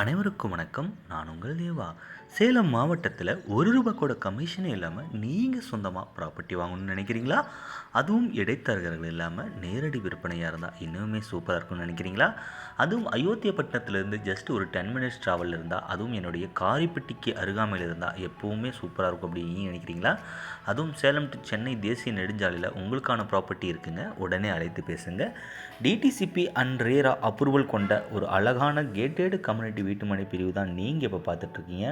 அனைவருக்கும் வணக்கம். நான் உங்கள் தேவா. சேலம் மாவட்டத்தில் ஒரு ரூபா கூட கமிஷனே இல்லாமல் நீங்கள் சொந்தமாக ப்ராப்பர்ட்டி வாங்கணும்னு நினைக்கிறீங்களா? அதுவும் இடைத்தரகர்கள் இல்லாமல் நேரடி விற்பனையாக இருந்தால் இன்னுமே சூப்பராக இருக்கும்னு நினைக்கிறீங்களா? அதுவும் அயோத்தியப்பட்டினத்துலேருந்து ஜஸ்ட் ஒரு டென் மினிட்ஸ் ட்ராவலில் இருந்தால் அதுவும் என்னுடைய காரிப்பட்டிக்கு அருகாமையில் இருந்தால் எப்போவுமே சூப்பராக இருக்கும் அப்படின்னு நினைக்கிறீங்களா? அதுவும் சேலம் டு சென்னை தேசிய நெடுஞ்சாலையில் உங்களுக்கான ப்ராப்பர்ட்டி இருக்குங்க. உடனே அழைத்து பேசுங்க. டிடிசிபி அண்ட் ரேரா அப்ரூவல் கொண்ட ஒரு அழகான கேட்டேடு கம்யூனிட்டி வீட்டுமனை பிரிவு தான் நீங்கள் இப்போ பார்த்துட்ருக்கீங்க.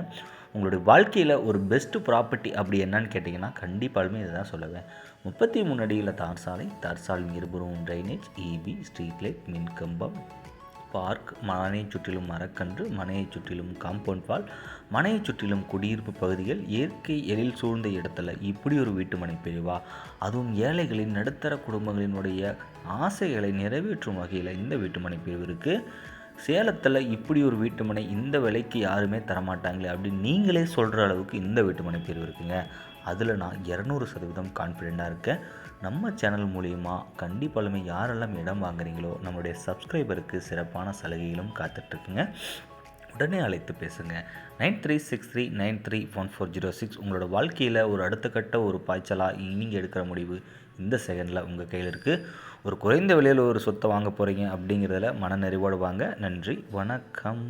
உங்களுடைய வாழ்க்கையில் ஒரு பெஸ்ட்டு ப்ராப்பர்ட்டி அப்படி என்னன்னு கேட்டிங்கன்னா கண்டிப்பாலுமே இதை தான் சொல்லுவேன். முப்பத்தி மூணு அடியில் தார் சாலை தார் சாலை இருபுறம் ட்ரைனேஜ் இபி ஸ்ட்ரீட் லைட் மின்கம்பம் பார்க் மனையை சுற்றிலும் மரக்கன்று மனையை சுற்றிலும் காம்பவுண்ட் வால் மனையை சுற்றிலும் குடியிருப்பு பகுதிகள் இயற்கை எழில் சூழ்ந்த இடத்துல இப்படி ஒரு வீட்டுமனை பிரிவா? அதுவும் ஏழைகளின் நடுத்தர குடும்பங்களினுடைய ஆசைகளை நிறைவேற்றும் வகையில் இந்த வீட்டுமனை பிரிவு இருக்குது சேலத்தில் இப்படி ஒரு வீட்டுமனை இந்த விலைக்கு யாருமே தரமாட்டாங்களே அப்படின்னு நீங்களே சொல்கிற அளவுக்கு இந்த வீட்டுமனை தேர்வு இருக்குங்க. அதில் நான் இரநூறு சதவீதம் கான்ஃபிடெண்ட்டாக இருக்கேன். நம்ம சேனல் மூலிமா கண்டிப்பாலுமே யாரெல்லாம் இடம் வாங்குறீங்களோ நம்மளுடைய சப்ஸ்கிரைபருக்கு சிறப்பான சலுகைகளும் காத்துட்ருக்குங்க உடனே அழைத்து பேசுங்க. Nine three six three nine three one four zero six உங்களோட வாழ்க்கையில் ஒரு அடுத்த கட்ட ஒரு பாய்ச்சலாக நீங்கள் எடுக்கிற முடிவு இந்த செகண்டில் உங்கள் கையில் இருக்குது ஒரு குறைந்த விலையில் ஒரு சொத்தை வாங்க போகிறீங்க அப்படிங்கிறதுல மன நிறைவோடு வாங்க. நன்றி. வணக்கம்.